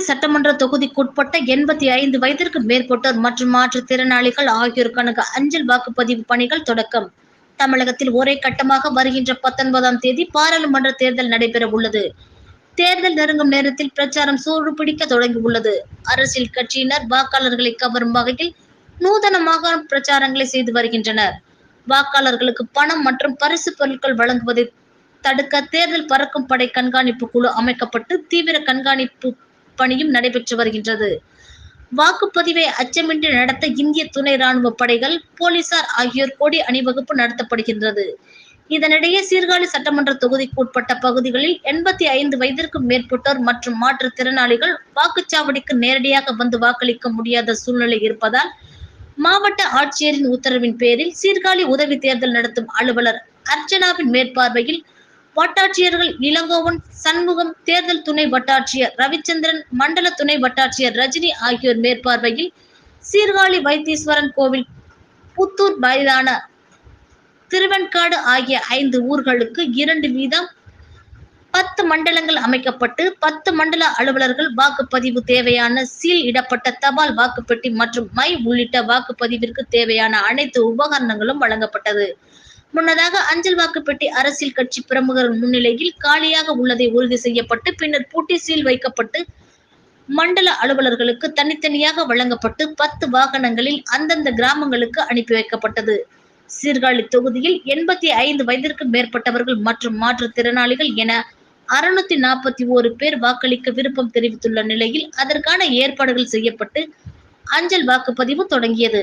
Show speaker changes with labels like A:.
A: சட்டமன்ற தொகுதிக்குட்பட்ட எண்பத்தி ஐந்து வயதிற்கு மேற்பட்டோர் மற்றும் மாற்றுத்திறனாளிகள் ஆகியோருக்கான அஞ்சல் வாக்குப்பதிவு பணிகள் தொடக்கம். தமிழகத்தில் ஒரே கட்டமாக வருகின்ற பத்தொன்பதாம் தேதி பாராளுமன்ற தேர்தல் நடைபெற உள்ளது தேர்தல் நெருங்கும் நேரத்தில் பிரச்சாரம் சூடு சூடுபிடிக்க தொடங்கியுள்ளது. அரசியல் கட்சியினர் வாக்காளர்களை கவரும் வகையில் நூதனமாக பிரச்சாரங்களை செய்து வருகின்றனர். வாக்காளர்களுக்கு பணம் மற்றும் பரிசு பொருட்கள் வழங்குவதை தடுக்க தேர்தல் பறக்கும் படை கண்காணிப்பு குழு அமைக்கப்பட்டு தீவிர கண்காணிப்பு பணியும் நடைபெற்று வருகின்றது. வாக்குப்பதிவை அச்சமின்றி நடத்த இந்திய துணை ராணுவ படைகள் போலீசார் ஆகியோர் கொடி அணிவகுப்பு நடத்தப்படுகின்றது. இதனிடையே சீர்காழி சட்டமன்ற தொகுதிக்கு உட்பட்ட பகுதிகளில் எண்பத்தி ஐந்து வயதிற்கும் மேற்பட்டோர் மற்றும் மாற்றுத்திறனாளிகள் வாக்குச்சாவடிக்கு நேரடியாக வந்து வாக்களிக்க முடியாத சூழ்நிலை இருப்பதால் மாவட்ட ஆட்சியரின் உத்தரவின் பேரில் சீர்காழி உதவி தேர்தல் நடத்தும் அலுவலர் அர்ச்சனாவின் மேற்பார்வையில் வட்டாட்சியர்கள் இளங்கோவன் சண்முகம் தேர்தல் துணை வட்டாட்சியர் ரவிச்சந்திரன் மண்டல துணை வட்டாட்சியர் ரஜினி ஆகியோர் மேற்பார்வையில் சீர்காழி வைத்தீஸ்வரன் கோவில் புத்தூர் மைதான திருவெண்காடு ஆகிய ஐந்து ஊர்களுக்கு இரண்டு வீதம் பத்து மண்டலங்கள் அமைக்கப்பட்டு பத்து மண்டல அலுவலர்கள் வாக்குப்பதிவு தேவையான சீல் இடப்பட்ட தபால் வாக்குப்பெட்டி மற்றும் மை உள்ளிட்ட வாக்குப்பதிவிற்கு தேவையான அனைத்து உபகரணங்களும் வழங்கப்பட்டது. முன்னதாக அஞ்சல் வாக்குப்பெட்டி அரசியல் கட்சி பிரமுகர் முன்னிலையில் காலியாக உள்ளதை உறுதி செய்யப்பட்டு பின்னர் பூட்டி சீல் வைக்கப்பட்டு மண்டல அலுவலர்களுக்கு தனித்தனியாக வழங்கப்பட்டு பத்து வாகனங்களில் அந்தந்த கிராமங்களுக்கு அனுப்பி வைக்கப்பட்டது. சீர்காழி தொகுதியில் எண்பத்தி ஐந்து வயதிற்கும் மேற்பட்டவர்கள் மற்றும் மாற்றுத்திறனாளிகள் என அறுநூத்தி நாற்பத்தி ஓரு பேர் வாக்களிக்க விருப்பம் தெரிவித்துள்ள நிலையில் அதற்கான ஏற்பாடுகள் செய்யப்பட்டு அஞ்சல் வாக்குப்பதிவு தொடங்கியது.